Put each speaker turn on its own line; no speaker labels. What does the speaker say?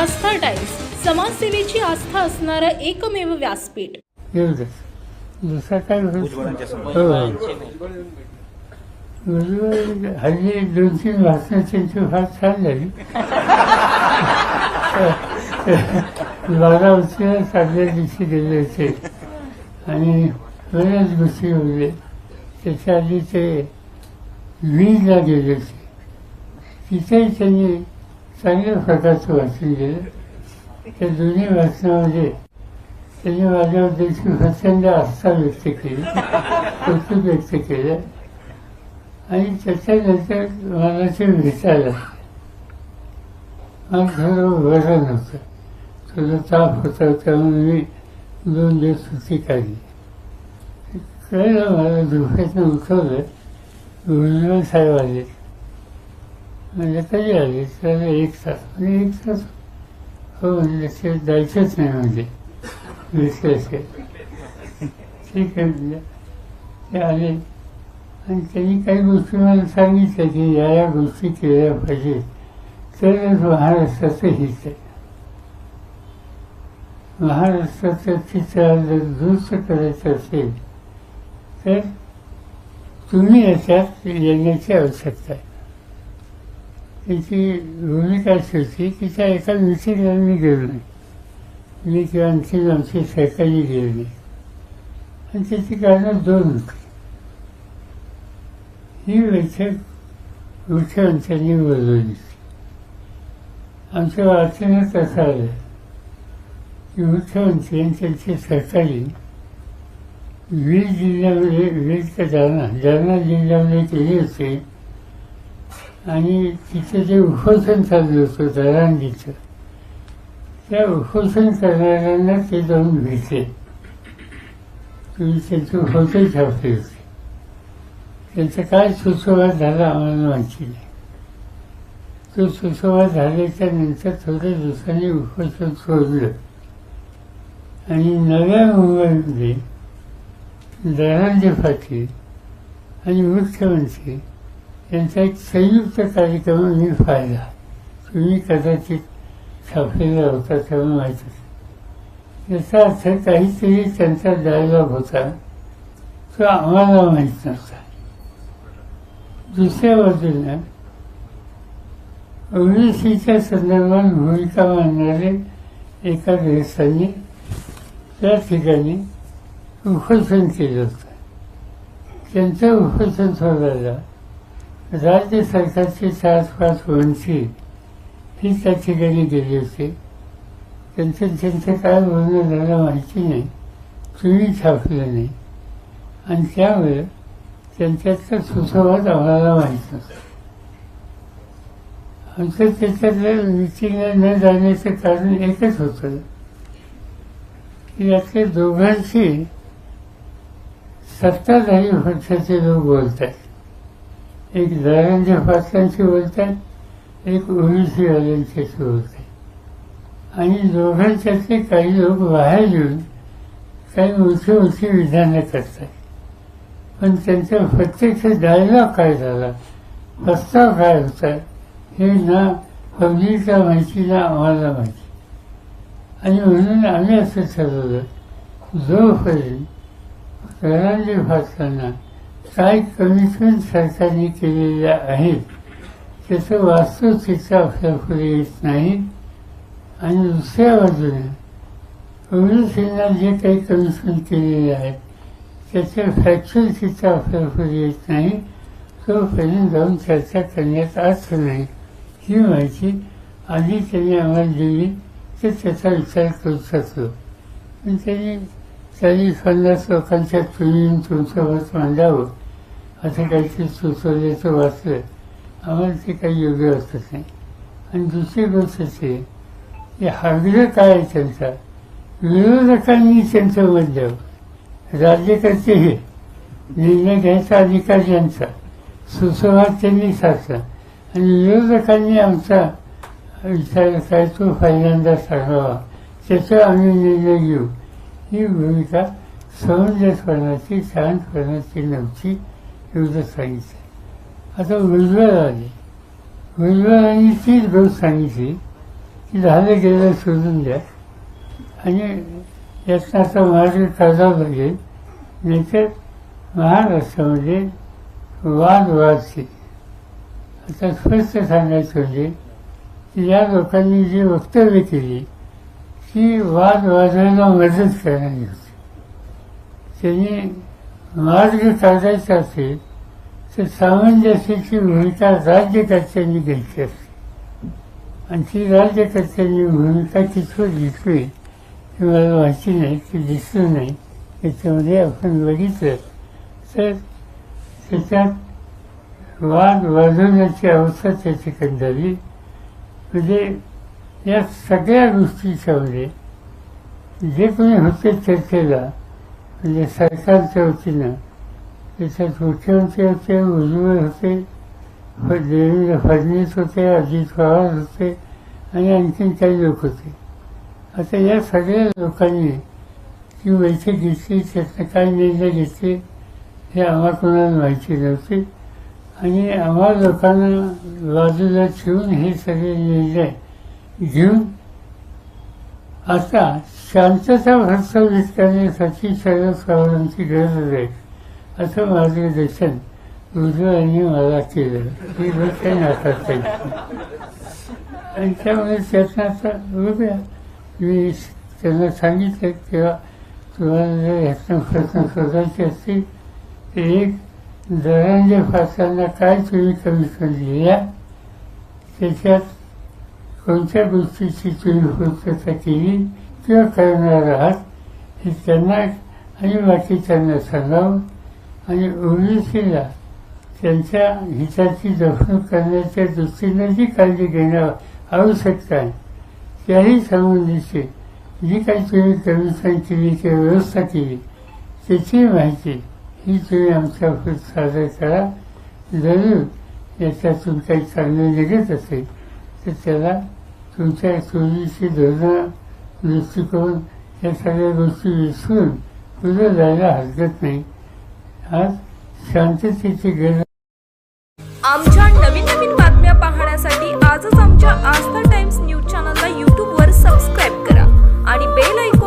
आस्था times समाजसेवेची आस्था असणारं एकमेव व्यासपीठ.
दुसरा काय होत
भुजबळांच्या
हो. भुजबळ हल्ली दोन तीन भाषणं त्यांची फार छान झाली बारा उशिरा चांगल्या दिवशी गेले होते. आणि बऱ्याच गोष्टी होते त्याच्या आधी ते वीजला गेले होते. तिथेही त्यांनी चांगल्या प्रकारचं वाचन केलं त्या दोन्ही वाचनामध्ये त्यांनी माझ्यावर त्यांची प्रचंड आस्था व्यक्त केली कौतुक व्यक्त केलं आणि त्याच्यानंतर मला ते भेटायला मला थोडं बरं नव्हतं थोडं ताप होता त्यामुळे मी दोन दिवस सुट्टी काढली कळलं मला झोपेतनं उठवलं गुरुदेव साहेब आले म्हणजे कधी आले तर एक तास म्हणजे एक तास हो म्हणजे जायचंच नाही म्हणजे. विसरायचे ठीक आहे म्हणजे ते आले. आणि त्यांनी काही गोष्टी मला सांगितल्या की या या गोष्टी केल्या पाहिजे. तरच महाराष्ट्राचं हित आहे. महाराष्ट्राचं चित्र जर दुरुस्त करायचं असेल तर तुम्ही याच्यात येण्याची आवश्यकता आहे. त्याची भूमिका अशी होती की त्या एका मिटिंगला मी गेलो. नाही मी किंवा आणखी आमची सायकली गेली. नाही आणि त्याची कारणं दोन होती. ही बैठक मुख्यमंत्र्यांनी बोलवली. आमच्या वाचनात असं आलं की मुख्यमंत्री आणि त्यांची सरकारी वीज जिल्ह्यामध्ये वीज जालना जालना जिल्ह्यामध्ये केली होते. आणि तिथे जे उखोसन चाललं होतं दरांगीचं त्या उखोसन करणाऱ्यांना ते जाऊन भेटले तुम्ही म्हणजे त्यांचे फोटो छापले होते. त्यांचा काय सुसंवाद झाला आम्हाला माहिती नाही. तो सुसंवाद झाल्याच्यानंतर थोड्या दिवसांनी उखोसन सोडलं. आणि नव्या मुंबईमध्ये दरांजे पाटील आणि मुख्यमंत्री यांचा एक संयुक्त कार्यक्रम मी पाहिला. तुम्ही कदाचित छापलेला होता तेव्हा माहीत होते याचा अर्थ काहीतरी त्यांचा डायलॉग होता तो आम्हाला माहीत नव्हता. दुसऱ्या बाजूला ओबीसीच्या संदर्भात भूमिका मांडणारे एका देशांनी त्या ठिकाणी उपोषण केलं होतं. त्यांचं उपोषण सोडायला राज्य सरकारची चार पाच मंत्री ही त्या ठिकाणी गेली होती त्यांचं त्यांचं काय बोलणं झालं माहिती नाही. तुम्ही छापलं नाही. आणि त्यामुळे त्यांच्यातला सुसंवाद आम्हाला माहीत नव्हतं. आमचं त्याच्यातल्या मिटिंगला न जाण्याचं कारण एकच होतं की यातल्या दोघांशी सत्ताधारी पक्षाचे लोक बोलत आहेत एक धनंजय पाटलांशी बोलतात एक ओबीसी वाल्यांच्याशी बोलतात. आणि दोघांच्यातले काही लोक बाहेर येऊन काही मोठी मोठी विधानं करतात. पण त्यांचा प्रत्यक्ष डायलॉग काय झाला प्रस्ताव काय होता हे ना पब्लिकला माहिती ना आम्हाला माहिती. आणि म्हणून आम्ही असं ठरवलं जोपर्यंत धनंजय पाटलांना काय कमिटमेंट सरकारने केलेल्या आहेत त्याचं वास्तव चित्र आपल्या पुढे येत नाही. आणि दुसऱ्या बाजूने ओबीसींना जे काही कमिटमेंट केलेले आहेत त्याचं फॅक्च्युअल चित्र आपल्या पुढे येत नाही. तोपर्यंत जाऊन चर्चा करण्यात अर्थ नाही. ही माहिती आधी त्यांनी आम्हाला दिली तर त्याचा विचार करू शकतो पण त्यांनी त्यांनी पन्नास लोकांच्या तुम्ही तुमच्यावर मांडावं असं काहीतरी सुचवल्याचं वाचलं. आम्हाला ते काही योग्य वाटत नाही. आणि दुसरी गोष्ट अशी की हागलं काय आहे त्यांचा? विरोधकांनी त्यांचं मत द्यावं. राज्यकर्ते हे. निर्णय घ्यायचा अधिकार यांचा. सुसंवाद त्यांनी साधला. आणि विरोधकांनी आमचा विचार काय तो पहिल्यांदा सांगावा त्याचा आम्ही निर्णय घेऊ. ही भूमिका सौंदर्यस्वरणाची शांत करण्याची नव्हती एवढं सांगितलं आता भुजबळ आले भुजबळांनी तीच गोष्ट सांगितली की झालं गेलं सोडून द्या आणि यत्नाचा मार्ग काढावा लागेल नाहीतर महाराष्ट्रामध्ये वाद वाढते आता स्पष्ट सांगायचं म्हणजे की या लोकांनी जी वक्तव्य केली ती वाद वाजवायला मदत करणारी होती त्यांनी मार्ग काढायचा असेल तर सामंजस्याची भूमिका राज्यकर्त्यांनी घ्यायची असते. आणि ती राज्यकर्त्यांनी भूमिका तिथं घेतली ती मला माहिती नाही ती दिसलं नाही. त्याच्यामध्ये आपण बघितलं तर त्याच्यात वाद वाजवण्याची अवस्था त्या ठिकाणी झाली. म्हणजे या सगळ्या गोष्टीच्यामध्ये जे कोणी होते चर्चेला म्हणजे सरकारच्या वतीनं त्याच्यात मुख्यमंत्री होते भुजबळ होते देवेंद्र फडणवीस होते अजित पवार होते आणि आणखीन काही लोक होते. आता या सगळ्या लोकांनी ती बैठक घेतली त्यातनं काय निर्णय घेतले हे आम्हा कोणाला माहिती नव्हते. आणि आम्हा लोकांना बाजूला ठेवून हे सगळे निर्णय घेऊन आता शांतता प्रस्थापित करण्यासाठी सर्व पवारांची गरज आहे असं मार्गदर्शन उजव यांनी मला केलं. ही गोष्ट नाकारता आणि त्यामुळे त्यातनं आता बघूया मी त्यांना सांगितलं तेव्हा तुम्हाला जर ह्यातनं प्रश्न शोधायचे असतील तर एक दरांच्या फासांना काय तुम्ही कमी दिल्या त्याच्यात कोणत्या गोष्टीची तुम्ही पूर्तता केली किंवा करणार आहात हे त्यांना आणि बाकीच्यांना सांगावं आणि ओबीसीला त्यांच्या हिताची जपणूक करण्याच्या दृष्टीनं जी काळजी घेणं आवश्यकता आहे त्याही संबंधीची जी काही तुम्ही कमिशन केली किंवा व्यवस्था केली त्याची माहिती ही तुम्ही आमच्या सादर करा जरूर याच्यातून काही चांगलं निघत असेल तर त्याला तुमच्या चोरीची धोरणं दृष्टिकोन या सगळ्या गोष्टी विसरून पुढे जायला हरकत नाही. आज शांततेची गरज
आमच्या नवीन नवीन बातम्या पाहण्यासाठी आजच आमच्या आस्था टाइम्स न्यूज चॅनलला यूट्यूबवर सबस्क्राईब करा आणि बेल ऐकून